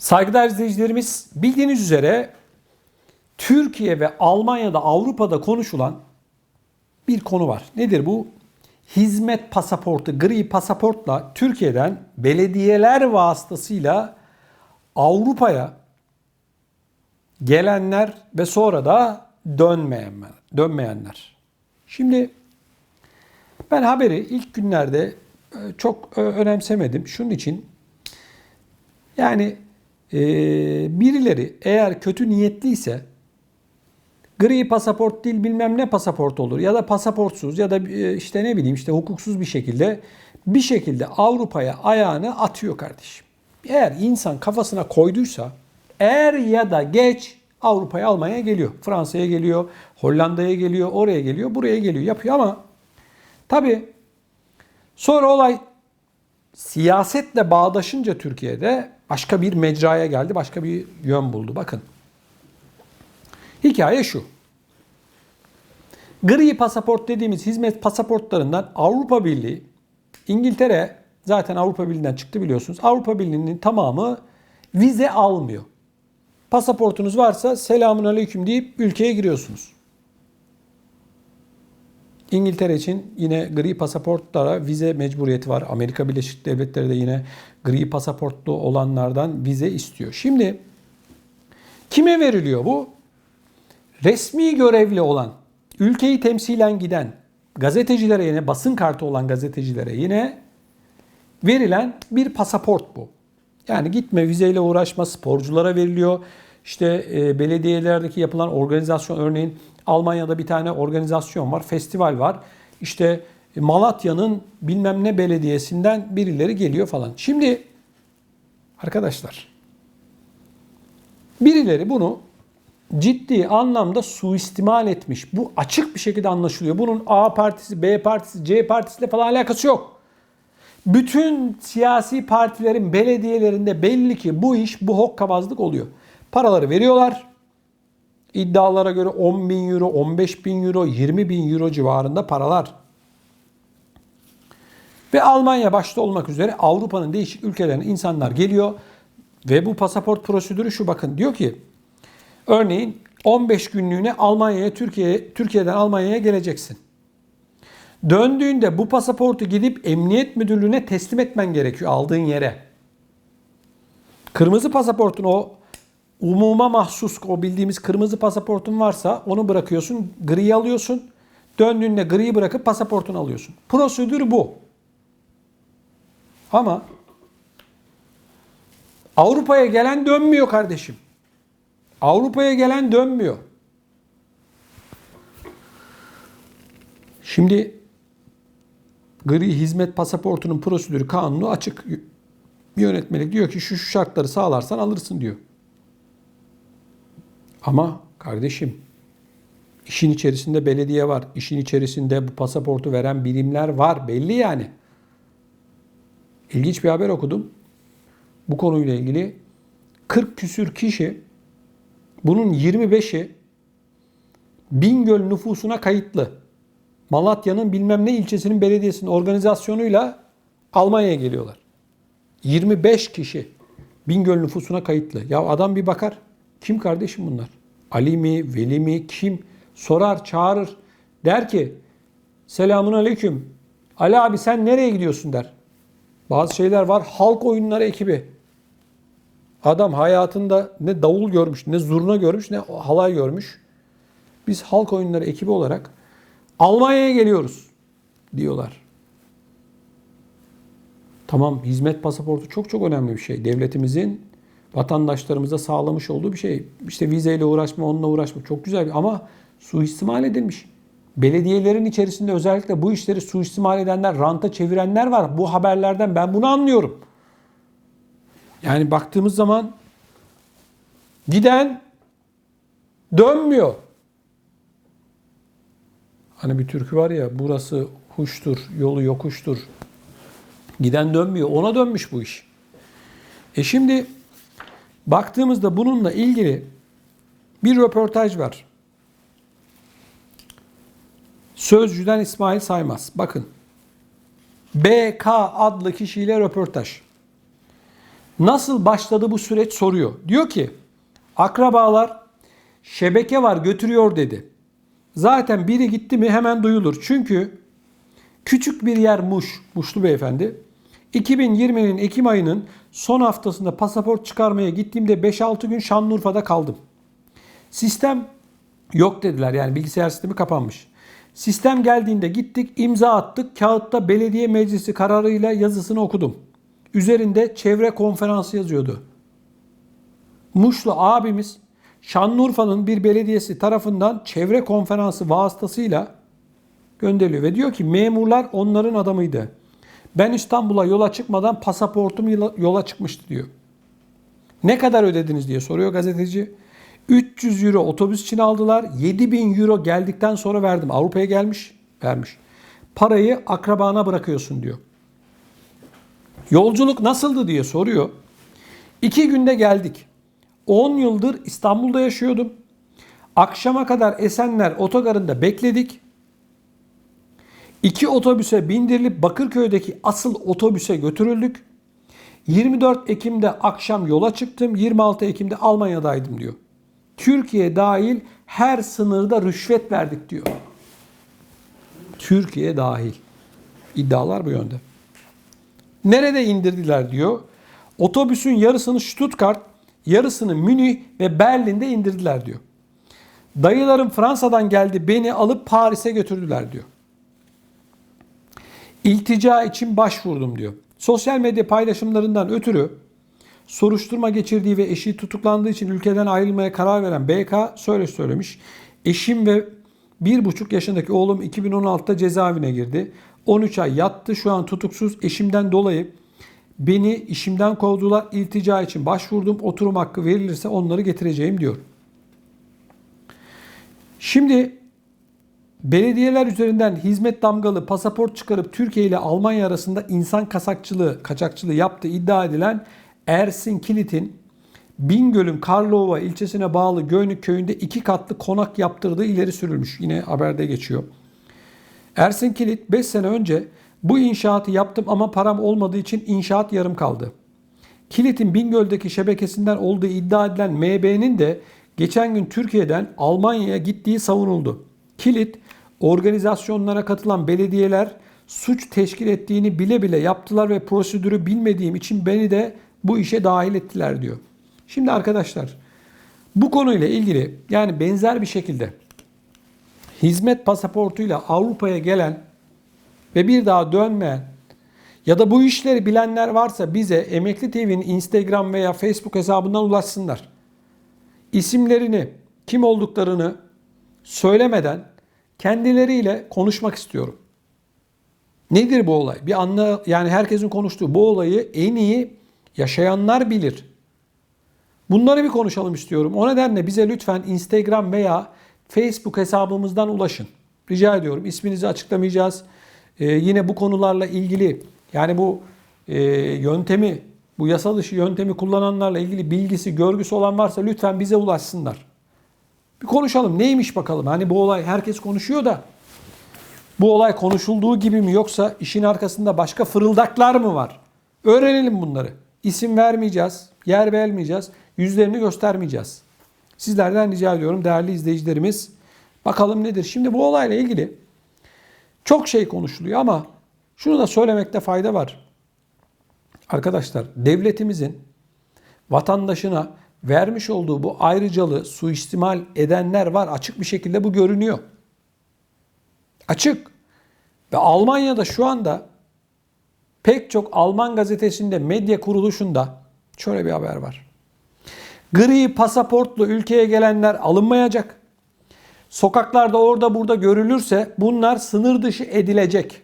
Saygıdeğer izleyicilerimiz bildiğiniz üzere Türkiye ve Almanya'da Avrupa'da konuşulan bir konu var. Nedir bu? Hizmet pasaportu, gri pasaportla Türkiye'den belediyeler vasıtasıyla Avrupa'ya gelenler ve sonra da dönmeyenler, dönmeyenler. Şimdi ben haberi ilk günlerde e, çok e, önemsemedim. Şunun için yani e, birileri eğer kötü niyetliyse gri pasaport değil bilmem ne pasaport olur ya da pasaportsuz ya da e, işte ne bileyim işte hukuksuz bir şekilde bir şekilde Avrupa'ya ayağını atıyor kardeşim. Eğer insan kafasına koyduysa er ya da geç Avrupa'ya Almanya'ya geliyor. Fransa'ya geliyor, Hollanda'ya geliyor, oraya geliyor, buraya geliyor. Yapıyor ama tabii sonra olay siyasetle bağdaşınca Türkiye'de başka bir mecraya geldi, başka bir yön buldu. Bakın. Hikaye şu. Gri pasaport dediğimiz hizmet pasaportlarından Avrupa Birliği, İngiltere zaten Avrupa Birliği'nden çıktı biliyorsunuz. Avrupa Birliği'nin tamamı vize almıyor. Pasaportunuz varsa selamun aleyküm deyip ülkeye giriyorsunuz. İngiltere için yine gri pasaportlara vize mecburiyeti var. Amerika Birleşik Devletleri de yine gri pasaportlu olanlardan vize istiyor. Şimdi kime veriliyor bu? Resmi görevli olan, ülkeyi temsilen giden gazetecilere yine basın kartı olan gazetecilere yine verilen bir pasaport bu. Yani gitme vizeyle uğraşma sporculara veriliyor. İşte e, belediyelerdeki yapılan organizasyon örneğin Almanya'da bir tane organizasyon var, festival var. İşte Malatya'nın bilmem ne belediyesinden birileri geliyor falan. Şimdi arkadaşlar birileri bunu ciddi anlamda suistimal etmiş. Bu açık bir şekilde anlaşılıyor. Bunun A partisi, B partisi, C partisiyle falan alakası yok. Bütün siyasi partilerin belediyelerinde belli ki bu iş bu hokkabazlık oluyor. Paraları veriyorlar. İddialara göre 10 bin euro, 15 bin euro, 20 bin euro civarında paralar. Ve Almanya başta olmak üzere Avrupa'nın değişik ülkelerine insanlar geliyor. Ve bu pasaport prosedürü şu bakın diyor ki örneğin 15 günlüğüne Almanya'ya, Türkiye'ye, Türkiye'den Almanya'ya geleceksin. Döndüğünde bu pasaportu gidip emniyet müdürlüğüne teslim etmen gerekiyor aldığın yere. Kırmızı pasaportun o umuma mahsus o bildiğimiz kırmızı pasaportun varsa onu bırakıyorsun, griyi alıyorsun. Döndüğünde griyi bırakıp pasaportunu alıyorsun. Prosedür bu. Ama Avrupa'ya gelen dönmüyor kardeşim. Avrupa'ya gelen dönmüyor. Şimdi gri hizmet pasaportunun prosedürü kanunu açık. Yönetmelik diyor ki şu şu şartları sağlarsan alırsın diyor. Ama kardeşim işin içerisinde belediye var. İşin içerisinde bu pasaportu veren birimler var. Belli yani. İlginç bir haber okudum. Bu konuyla ilgili 40 küsür kişi bunun 25'i Bingöl nüfusuna kayıtlı. Malatya'nın bilmem ne ilçesinin belediyesinin organizasyonuyla Almanya'ya geliyorlar. 25 kişi Bingöl nüfusuna kayıtlı. Ya adam bir bakar. Kim kardeşim bunlar? Ali mi, Veli mi, kim? Sorar, çağırır. Der ki selamun aleyküm. Ali abi sen nereye gidiyorsun der. Bazı şeyler var. Halk oyunları ekibi. Adam hayatında ne davul görmüş, ne zurna görmüş, ne halay görmüş. Biz halk oyunları ekibi olarak Almanya'ya geliyoruz diyorlar. Tamam hizmet pasaportu çok çok önemli bir şey. Devletimizin vatandaşlarımıza sağlamış olduğu bir şey. İşte vizeyle uğraşma, onunla uğraşma çok güzel bir ama suistimal edilmiş. Belediyelerin içerisinde özellikle bu işleri suistimal edenler, ranta çevirenler var. Bu haberlerden ben bunu anlıyorum. Yani baktığımız zaman giden dönmüyor. Hani bir türkü var ya burası huştur, yolu yokuştur. Giden dönmüyor. Ona dönmüş bu iş. E şimdi baktığımızda bununla ilgili bir röportaj var. Sözcüden İsmail Saymaz. Bakın. BK adlı kişiyle röportaj. Nasıl başladı bu süreç soruyor. Diyor ki akrabalar şebeke var götürüyor dedi. Zaten biri gitti mi hemen duyulur. Çünkü küçük bir yer Muş, Muşlu beyefendi. 2020'nin Ekim ayının son haftasında pasaport çıkarmaya gittiğimde 5-6 gün Şanlıurfa'da kaldım. Sistem yok dediler yani bilgisayar sistemi kapanmış. Sistem geldiğinde gittik imza attık kağıtta belediye meclisi kararıyla yazısını okudum. Üzerinde çevre konferansı yazıyordu. Muşlu abimiz Şanlıurfa'nın bir belediyesi tarafından çevre konferansı vasıtasıyla gönderiliyor ve diyor ki memurlar onların adamıydı. Ben İstanbul'a yola çıkmadan pasaportum yola- yola çıkmıştı diyor. Ne kadar ödediniz diye soruyor gazeteci. 300 euro otobüs için aldılar. 7000 euro geldikten sonra verdim. Avrupa'ya gelmiş, vermiş. Parayı akrabana bırakıyorsun diyor. Yolculuk nasıldı diye soruyor. İki günde geldik. 10 yıldır İstanbul'da yaşıyordum. Akşama kadar Esenler otogarında bekledik. İki otobüse bindirilip Bakırköy'deki asıl otobüse götürüldük. 24 Ekim'de akşam yola çıktım. 26 Ekim'de Almanya'daydım diyor. Türkiye dahil her sınırda rüşvet verdik diyor. Türkiye dahil. İddialar bu yönde. Nerede indirdiler diyor. Otobüsün yarısını Stuttgart, yarısını Münih ve Berlin'de indirdiler diyor. Dayılarım Fransa'dan geldi beni alıp Paris'e götürdüler diyor. İltica için başvurdum diyor. Sosyal medya paylaşımlarından ötürü soruşturma geçirdiği ve eşi tutuklandığı için ülkeden ayrılmaya karar veren BK söyle söylemiş. Eşim ve bir buçuk yaşındaki oğlum 2016'da cezaevine girdi. 13 ay yattı. Şu an tutuksuz. Eşimden dolayı beni işimden kovdular. İltica için başvurdum. Oturum hakkı verilirse onları getireceğim diyor. Şimdi belediyeler üzerinden hizmet damgalı pasaport çıkarıp Türkiye ile Almanya arasında insan kasakçılığı, kaçakçılığı yaptığı iddia edilen Ersin Kilit'in Bingöl'ün Karlova ilçesine bağlı Göynük köyünde iki katlı konak yaptırdığı ileri sürülmüş. Yine haberde geçiyor. Ersin Kilit 5 sene önce bu inşaatı yaptım ama param olmadığı için inşaat yarım kaldı. Kilit'in Bingöl'deki şebekesinden olduğu iddia edilen MB'nin de geçen gün Türkiye'den Almanya'ya gittiği savunuldu. Kilit organizasyonlara katılan belediyeler suç teşkil ettiğini bile bile yaptılar ve prosedürü bilmediğim için beni de bu işe dahil ettiler diyor. Şimdi arkadaşlar bu konuyla ilgili yani benzer bir şekilde hizmet pasaportuyla Avrupa'ya gelen ve bir daha dönmeyen ya da bu işleri bilenler varsa bize Emekli TV'nin Instagram veya Facebook hesabından ulaşsınlar. İsimlerini, kim olduklarını söylemeden kendileriyle konuşmak istiyorum. Nedir bu olay? Bir anla yani herkesin konuştuğu bu olayı en iyi yaşayanlar bilir. Bunları bir konuşalım istiyorum. O nedenle bize lütfen Instagram veya Facebook hesabımızdan ulaşın. Rica ediyorum. İsminizi açıklamayacağız. Ee, yine bu konularla ilgili yani bu e, yöntemi, bu yasa dışı yöntemi kullananlarla ilgili bilgisi, görgüsü olan varsa lütfen bize ulaşsınlar. Bir konuşalım. Neymiş bakalım? Hani bu olay herkes konuşuyor da bu olay konuşulduğu gibi mi yoksa işin arkasında başka fırıldaklar mı var? Öğrenelim bunları. İsim vermeyeceğiz, yer vermeyeceğiz, yüzlerini göstermeyeceğiz. Sizlerden rica ediyorum değerli izleyicilerimiz. Bakalım nedir? Şimdi bu olayla ilgili çok şey konuşuluyor ama şunu da söylemekte fayda var. Arkadaşlar devletimizin vatandaşına vermiş olduğu bu ayrıcalığı suistimal edenler var. Açık bir şekilde bu görünüyor. Açık. Ve Almanya'da şu anda pek çok Alman gazetesinde, medya kuruluşunda şöyle bir haber var. Gri pasaportlu ülkeye gelenler alınmayacak. Sokaklarda orada burada görülürse bunlar sınır dışı edilecek.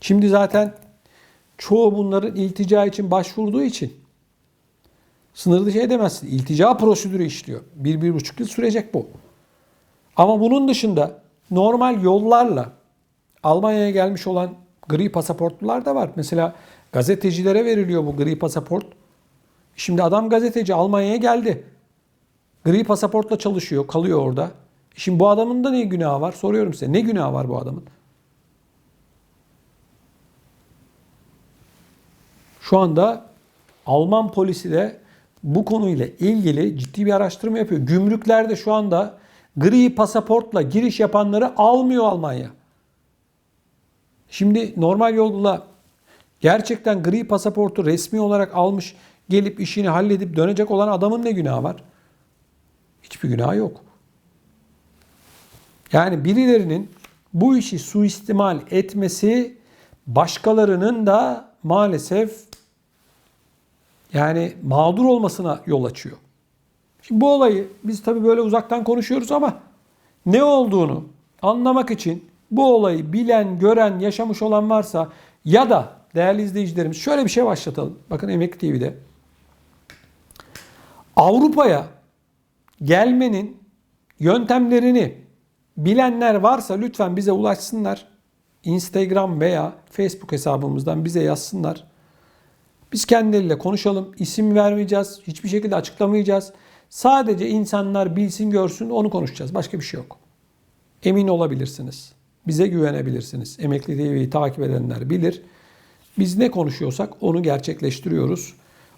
Şimdi zaten çoğu bunların iltica için başvurduğu için sınır dışı edemezsin. İltica prosedürü işliyor. Bir, bir buçuk yıl sürecek bu. Ama bunun dışında normal yollarla Almanya'ya gelmiş olan gri pasaportlular da var. Mesela gazetecilere veriliyor bu gri pasaport. Şimdi adam gazeteci Almanya'ya geldi. Gri pasaportla çalışıyor, kalıyor orada. Şimdi bu adamın da ne günahı var? Soruyorum size. Ne günahı var bu adamın? Şu anda Alman polisi de bu konuyla ilgili ciddi bir araştırma yapıyor. Gümrüklerde şu anda gri pasaportla giriş yapanları almıyor Almanya. Şimdi normal yolla gerçekten gri pasaportu resmi olarak almış gelip işini halledip dönecek olan adamın ne günahı var? Hiçbir günahı yok. Yani birilerinin bu işi suistimal etmesi başkalarının da maalesef yani mağdur olmasına yol açıyor. Şimdi bu olayı biz tabii böyle uzaktan konuşuyoruz ama ne olduğunu anlamak için bu olayı bilen, gören, yaşamış olan varsa ya da değerli izleyicilerimiz şöyle bir şey başlatalım. Bakın Emekli TV'de. Avrupa'ya gelmenin yöntemlerini bilenler varsa lütfen bize ulaşsınlar. Instagram veya Facebook hesabımızdan bize yazsınlar. Biz kendileriyle konuşalım. İsim vermeyeceğiz. Hiçbir şekilde açıklamayacağız. Sadece insanlar bilsin görsün onu konuşacağız. Başka bir şey yok. Emin olabilirsiniz. Bize güvenebilirsiniz. Emekli TV'yi takip edenler bilir. Biz ne konuşuyorsak onu gerçekleştiriyoruz.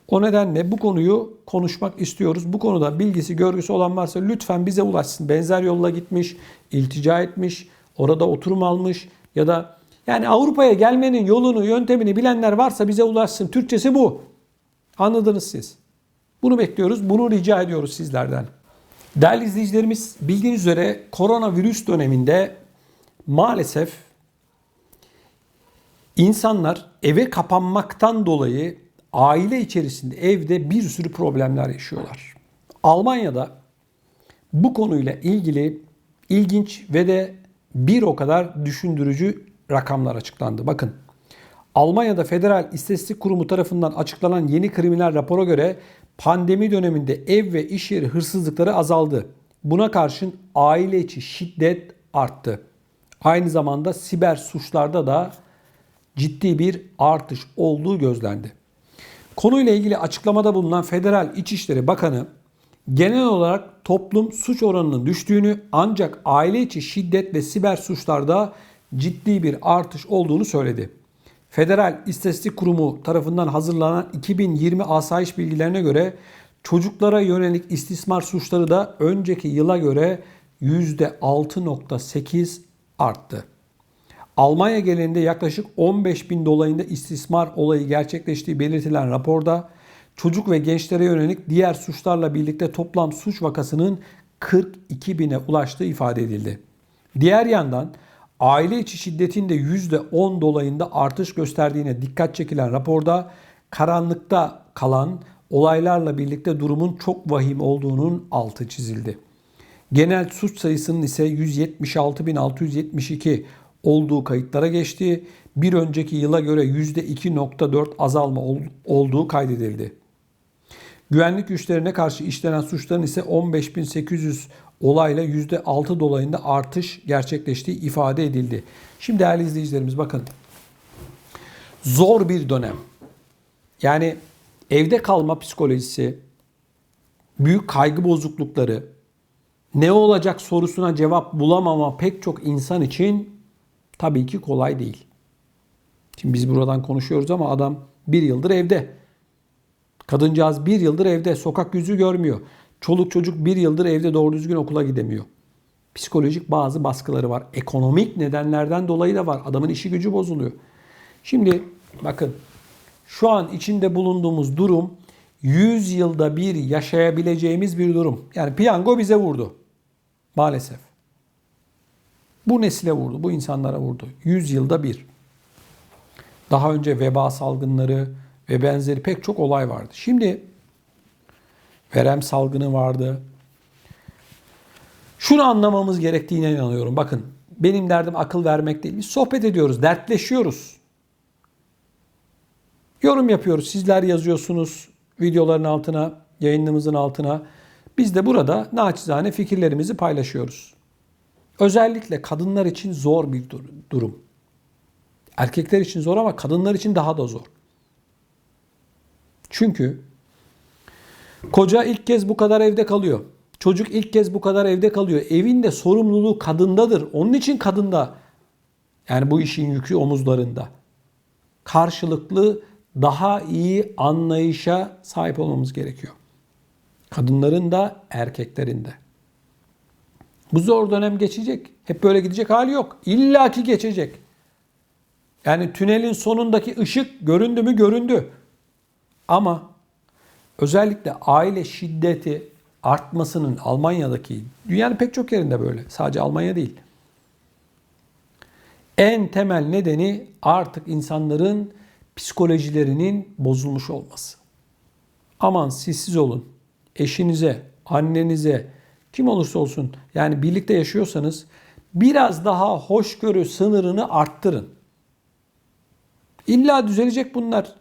O nedenle bu konuyu konuşmak istiyoruz. Bu konuda bilgisi, görgüsü olan varsa lütfen bize ulaşsın. Benzer yolla gitmiş, iltica etmiş, orada oturum almış ya da yani Avrupa'ya gelmenin yolunu, yöntemini bilenler varsa bize ulaşsın. Türkçesi bu. Anladınız siz. Bunu bekliyoruz. Bunu rica ediyoruz sizlerden. Değerli izleyicilerimiz bildiğiniz üzere koronavirüs döneminde maalesef insanlar eve kapanmaktan dolayı aile içerisinde evde bir sürü problemler yaşıyorlar. Almanya'da bu konuyla ilgili ilginç ve de bir o kadar düşündürücü rakamlar açıklandı. Bakın Almanya'da Federal İstatistik Kurumu tarafından açıklanan yeni kriminal rapora göre pandemi döneminde ev ve iş yeri hırsızlıkları azaldı. Buna karşın aile içi şiddet arttı. Aynı zamanda siber suçlarda da ciddi bir artış olduğu gözlendi. Konuyla ilgili açıklamada bulunan Federal İçişleri Bakanı genel olarak toplum suç oranının düştüğünü ancak aile içi şiddet ve siber suçlarda ciddi bir artış olduğunu söyledi. Federal İstatistik Kurumu tarafından hazırlanan 2020 asayiş bilgilerine göre çocuklara yönelik istismar suçları da önceki yıla göre %6.8 arttı. Almanya genelinde yaklaşık 15 bin dolayında istismar olayı gerçekleştiği belirtilen raporda çocuk ve gençlere yönelik diğer suçlarla birlikte toplam suç vakasının 42 bine ulaştığı ifade edildi. Diğer yandan aile içi şiddetin de %10 dolayında artış gösterdiğine dikkat çekilen raporda karanlıkta kalan olaylarla birlikte durumun çok vahim olduğunun altı çizildi. Genel suç sayısının ise 176.672 olduğu kayıtlara geçti. Bir önceki yıla göre %2.4 azalma olduğu kaydedildi. Güvenlik güçlerine karşı işlenen suçların ise 15.800 olayla %6 dolayında artış gerçekleştiği ifade edildi. Şimdi değerli izleyicilerimiz bakın. Zor bir dönem. Yani evde kalma psikolojisi, büyük kaygı bozuklukları, ne olacak sorusuna cevap bulamama pek çok insan için tabii ki kolay değil. Şimdi biz buradan konuşuyoruz ama adam bir yıldır evde. Kadıncağız bir yıldır evde. Sokak yüzü görmüyor. Çoluk çocuk bir yıldır evde doğru düzgün okula gidemiyor. Psikolojik bazı baskıları var. Ekonomik nedenlerden dolayı da var. Adamın işi gücü bozuluyor. Şimdi bakın şu an içinde bulunduğumuz durum 100 yılda bir yaşayabileceğimiz bir durum. Yani piyango bize vurdu. Maalesef. Bu nesile vurdu, bu insanlara vurdu. 100 yılda bir. Daha önce veba salgınları ve benzeri pek çok olay vardı. Şimdi verem salgını vardı. Şunu anlamamız gerektiğine inanıyorum. Bakın benim derdim akıl vermek değil. Biz sohbet ediyoruz, dertleşiyoruz. Yorum yapıyoruz. Sizler yazıyorsunuz videoların altına, yayınımızın altına. Biz de burada naçizane fikirlerimizi paylaşıyoruz. Özellikle kadınlar için zor bir durum. Erkekler için zor ama kadınlar için daha da zor. Çünkü koca ilk kez bu kadar evde kalıyor. Çocuk ilk kez bu kadar evde kalıyor. Evin de sorumluluğu kadındadır. Onun için kadında yani bu işin yükü omuzlarında. Karşılıklı daha iyi anlayışa sahip olmamız gerekiyor. Kadınların da erkeklerin de. Bu zor dönem geçecek. Hep böyle gidecek hali yok. İlla ki geçecek. Yani tünelin sonundaki ışık göründü mü göründü. Ama özellikle aile şiddeti artmasının Almanya'daki, dünyanın pek çok yerinde böyle. Sadece Almanya değil. En temel nedeni artık insanların psikolojilerinin bozulmuş olması. Aman sessiz olun. Eşinize, annenize, kim olursa olsun yani birlikte yaşıyorsanız biraz daha hoşgörü sınırını arttırın. İlla düzelecek bunlar.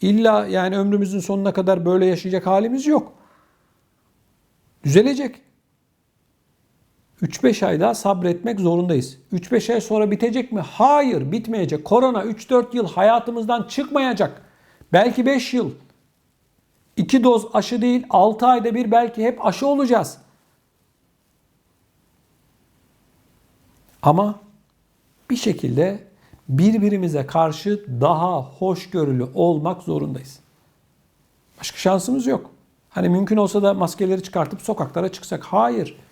İlla yani ömrümüzün sonuna kadar böyle yaşayacak halimiz yok. Düzelecek. 3-5 ay daha sabretmek zorundayız. 3-5 ay sonra bitecek mi? Hayır, bitmeyecek. Korona 3-4 yıl hayatımızdan çıkmayacak. Belki 5 yıl. 2 doz aşı değil, 6 ayda bir belki hep aşı olacağız. Ama bir şekilde birbirimize karşı daha hoşgörülü olmak zorundayız. Başka şansımız yok. Hani mümkün olsa da maskeleri çıkartıp sokaklara çıksak. Hayır.